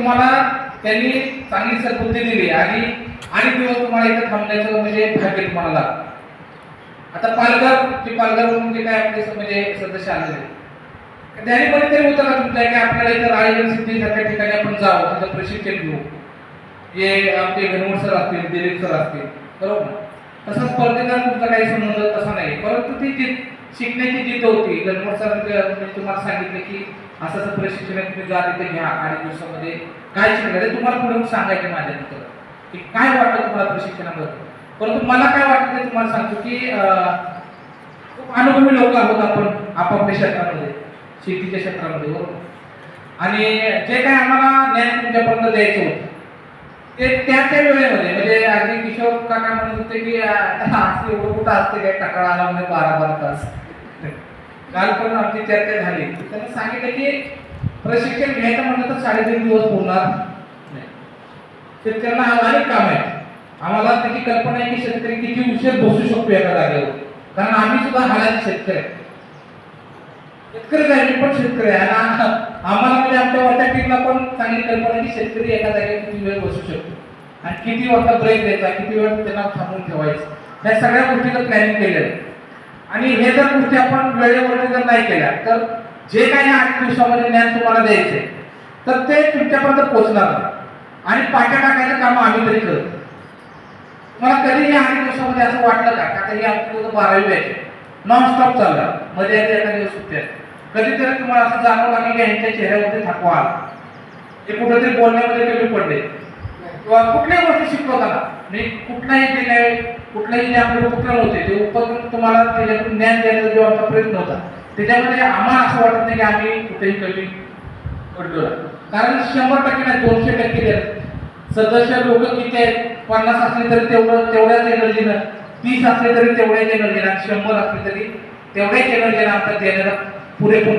तुम्हाला त्यांनी चांगली सद्बुद्धी दिली आणि आणि दिवस तुम्हाला इथं थांबण्याचं म्हणजे भाग्य तुम्हाला लागलं. आता पालघर जे पालघर म्हणजे काय आपले म्हणजे सदस्य आलेले त्यांनी पण ते होतं का तुमच्या की आपल्याला इथं रायगड सिद्धीसारख्या ठिकाणी आपण जाऊ तिथं प्रशिक्षण घेऊ. हे आमचे घनवट सर असतील दिलीप सर असतील बरोबर? तसंच स्पर्धेचा तुमचा काही संबंध तसा नाही परंतु ती शिकण्याची जिद्द होती. गणवट सर तुम्हाला सांगितलं की असं असं प्रशिक्षण आहे, तुम्ही जा तिथे घ्या आठ दिवसामध्ये काय शिकायचं म्हणजे तुम्हाला पुढे सांगायचं माझ्या तिथं की काय वाटतं तुम्हाला प्रशिक्षणाबद्दल? परंतु मला काय वाटतं ते तुम्हाला सांगतो की खूप अनुभवी लोक आहोत आपण आपापल्या क्षेत्रामध्ये शेतीच्या क्षेत्रामध्ये बरोबर? आणि जे काय आम्हाला ज्ञान तुमच्यापर्यंत द्यायचं होतं ते त्या त्या वेळेमध्ये म्हणजे अगदी किशोर काका म्हणत होते की असं एवढं कुठं असते? काय टकाळा आला म्हणजे बारा बारा तास. काल पण आमची चर्चा झाली. त्यांनी सांगितलं की प्रशिक्षण घ्यायचं म्हणलं तर साडेतीन दिवस होणार नाही शेतकऱ्यांना आधारित काम आहे आम्हाला त्याची कल्पना आहे की शेतकरी किती उशीर बसू शकतो एका जागेवर. कारण आम्ही सुद्धा हालाचे शेतकरी शेतकरी आहे मी पण शेतकरी आहे आणि आम्हाला म्हणजे आमच्या वरच्या टीमला पण चांगली कल्पना की शेतकरी एका जागेवर किती वेळ बसू शकतो. आणि किती वाजता ब्रेक द्यायचा किती वेळ त्यांना थांबून ठेवायचं. ह्या सगळ्या गोष्टीचं प्लॅनिंग केलेलं आहे आणि हे जर गोष्टी आपण वेळेवर जर नाही केल्या तर जे काही आठ दिवसामध्ये ज्ञान तुम्हाला द्यायचे तर ते तुमच्यापर्यंत पोहोचणार आणि पाट्या टाकायचं काम आम्ही तरी करतो मला कधी या आठ दिवसामध्ये असं वाटलं का? का आता ही बारावी आहे नॉनस्टॉप चालला. मध्ये आधी एका दिवस सुट्ट्या कधीतरी तुम्हाला असं जाणवलं की यांच्या चेहऱ्यावरती थकवा आला. ते कुठेतरी बोलण्यामध्ये कमी पडले. किंवा कुठल्याही गोष्टी शिकवताना. मी कुठलाही जे काय कुठलाही जे आपले उपक्रम होते ते उपक्रम तुम्हाला त्याच्यातून ज्ञान देण्याचा जो आमचा प्रयत्न होता त्याच्यामध्ये आम्हाला असं वाटत नाही की आम्ही कुठेही कमी पडलो कारण शंभर टक्के नाही दोनशे टक्के सदस्य लोक किती आहेत? पन्नास असले तरी तेवढं तेवढ्याच एनर्जीनं तीस असले तरी तेवढे जनरल आणि शंभर असले तरी तेवढ्याच एनर्जीनं आमच्या देण्याचा पुरेपूर